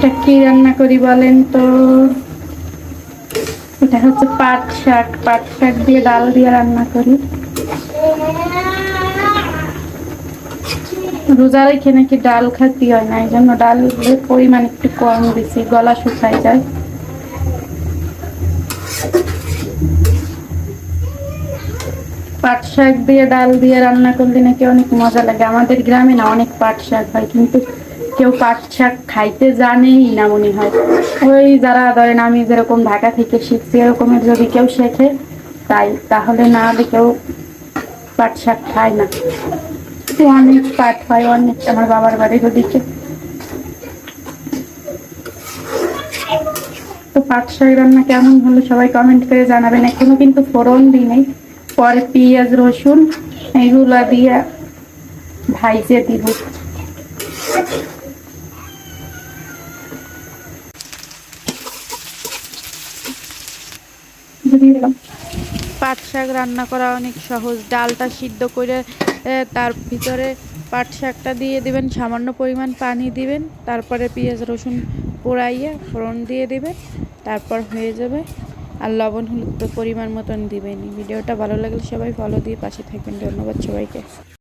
এটা কি রান্না করি বলেন তো? এটা হচ্ছে পাট শাক পাট শাক দিয়ে ডাল দিয়ে রান্না করি। রোজা রেখে নাকি ডাল খাতি হয় না, এই জন্য ডালের পরিমাণ একটু কম দিছি গলা শুকায় যায়। পাট শাক দিয়ে ডাল দিয়ে রান্না করলে নাকি অনেক মজা লাগে। আমাদের গ্রামে না অনেক পাট শাক হয়, কিন্তু কেউ পাট শাক খাইতে জানেই না মনে হয়। ওই যারা ধরেন আমি যেরকম ঢাকা থেকে শিখছি, এরকমের যদি কেউ শেখে, তাই। তাহলে না হলে কেউ পাট শাক খায় না। অনেক পাট হয়, অনেক আমার বাবার বাড়ির ওদিকে। তো পাট শাক রান্না কেমন হলো সবাই কমেন্ট করে জানাবেন। এখনও কিন্তু ফোড়ন দিই নেই। পরে পেঁয়াজ, রসুন, এগুলা দিয়ে ভাইজে দিব দিয়ে দিলাম পাট শাক রান্না করা অনেক সহজ। ডালটা সিদ্ধ করে তার ভিতরে পাট শাকটা দিয়ে দিবেন, সামান্য পরিমাণ পানি দিবেন, তারপরে পেঁয়াজ, রসুন পোড়াইয়া ফোড়ন দিয়ে দিবেন, তারপর হয়ে যাবে। আর লবণ, হলুদ তো পরিমাণ মতন দিবেন ভিডিওটা ভালো লাগলে সবাই ফলো দিয়ে পাশে থাকবেন। ধন্যবাদ সবাইকে।